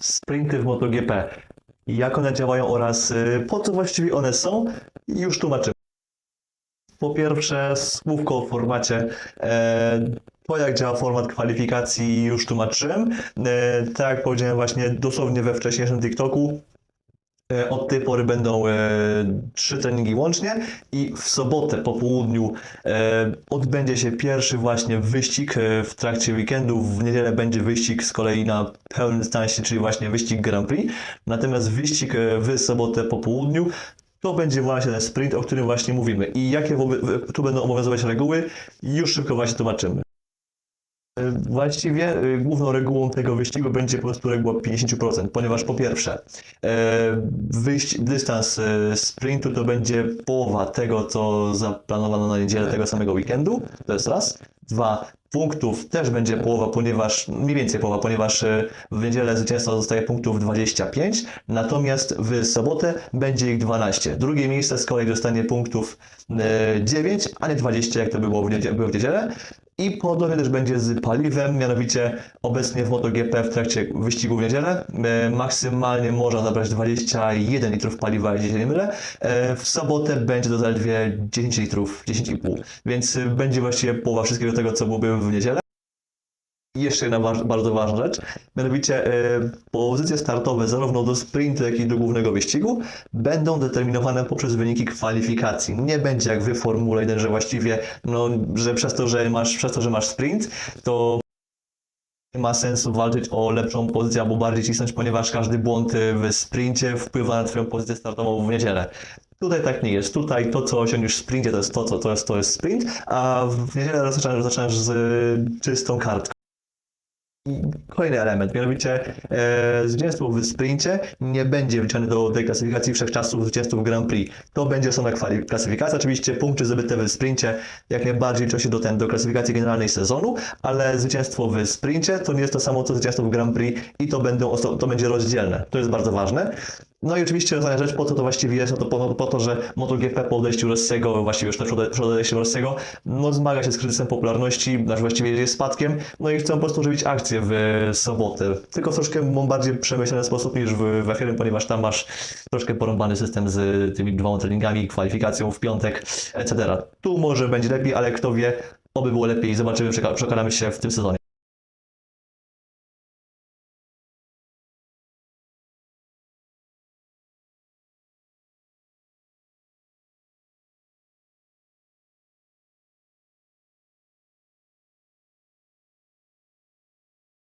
sprinty w MotoGP. Jak one działają oraz y, po co właściwie one są, już tłumaczymy. Po pierwsze, słówko o formacie. E, to, jak działa format kwalifikacji, już tłumaczyłem. E, tak jak powiedziałem właśnie dosłownie we wcześniejszym TikToku, od tej pory będą e, trzy treningi łącznie i w sobotę po południu e, odbędzie się pierwszy właśnie wyścig e, w trakcie weekendu. W niedzielę będzie wyścig z kolei na pełnym dystansie, czyli właśnie wyścig Grand Prix. Natomiast wyścig e, w sobotę po południu to będzie właśnie ten sprint, o którym właśnie mówimy. I jakie tu będą obowiązywać reguły, już szybko właśnie tłumaczymy. E, Właściwie e, główną regułą tego wyścigu będzie po prostu reguła 50%, ponieważ po pierwsze e, wyjść, dystans sprintu to będzie połowa tego, co zaplanowano na niedzielę tego samego weekendu, to jest raz. Dwa, punktów też będzie połowa, ponieważ, mniej więcej połowa, ponieważ w niedzielę zwycięzca dostaje punktów 25, natomiast w sobotę będzie ich 12. Drugie miejsce z kolei dostanie punktów e, 9, a nie 20, jak to niedzie- było w niedzielę. I podobnie też będzie z paliwem, mianowicie obecnie w MotoGP w trakcie wyścigu w niedzielę e, maksymalnie można zabrać 21 litrów paliwa, jeśli się nie mylę. E, w sobotę będzie to zaledwie 10 litrów, 10,5, więc e, będzie właściwie połowa wszystkiego tego, co byłoby w niedzielę. Jeszcze jedna waż, bardzo ważna rzecz, mianowicie e, pozycje startowe zarówno do sprintu, jak i do głównego wyścigu będą determinowane poprzez wyniki kwalifikacji. Nie będzie jak w Formule 1, że właściwie, no, że przez to, że masz, przez to, że masz sprint, to nie ma sensu walczyć o lepszą pozycję albo bardziej cisnąć, ponieważ każdy błąd e, w sprincie wpływa na Twoją pozycję startową w niedzielę. Tutaj tak nie jest. Tutaj to, co osiągniesz w sprincie, to jest to, co to jest, to jest sprint, a w niedzielę zaczynasz, zaczynasz z e, czystą kartką. Kolejny element, mianowicie e, zwycięstwo w sprincie nie będzie wliczane do tej klasyfikacji wszechczasów zwycięzców Grand Prix. To będzie osobna klasyfikacja. Oczywiście punkty zdobyte w sprincie jak najbardziej liczą się do, ten, do klasyfikacji generalnej sezonu, ale zwycięstwo w sprincie to nie jest to samo co zwycięstwo w Grand Prix i to, będą, to będzie rozdzielne. To jest bardzo ważne. No i oczywiście ostatnia rzecz, po co to właściwie jest, no to po, po to, że MotoGP po odejściu Rossiego, właściwie już przed odejściem Rossiego, no zmaga się z kryzysem popularności, znaczy właściwie jest spadkiem, no i chcą po prostu żywić akcję w sobotę. Tylko w troszkę bardziej przemyślany sposób niż w, w F1, ponieważ tam masz troszkę porąbany system z tymi dwoma treningami, kwalifikacją w piątek, etc. Tu może będzie lepiej, ale kto wie, oby było lepiej, zobaczymy, przekonamy się w tym sezonie.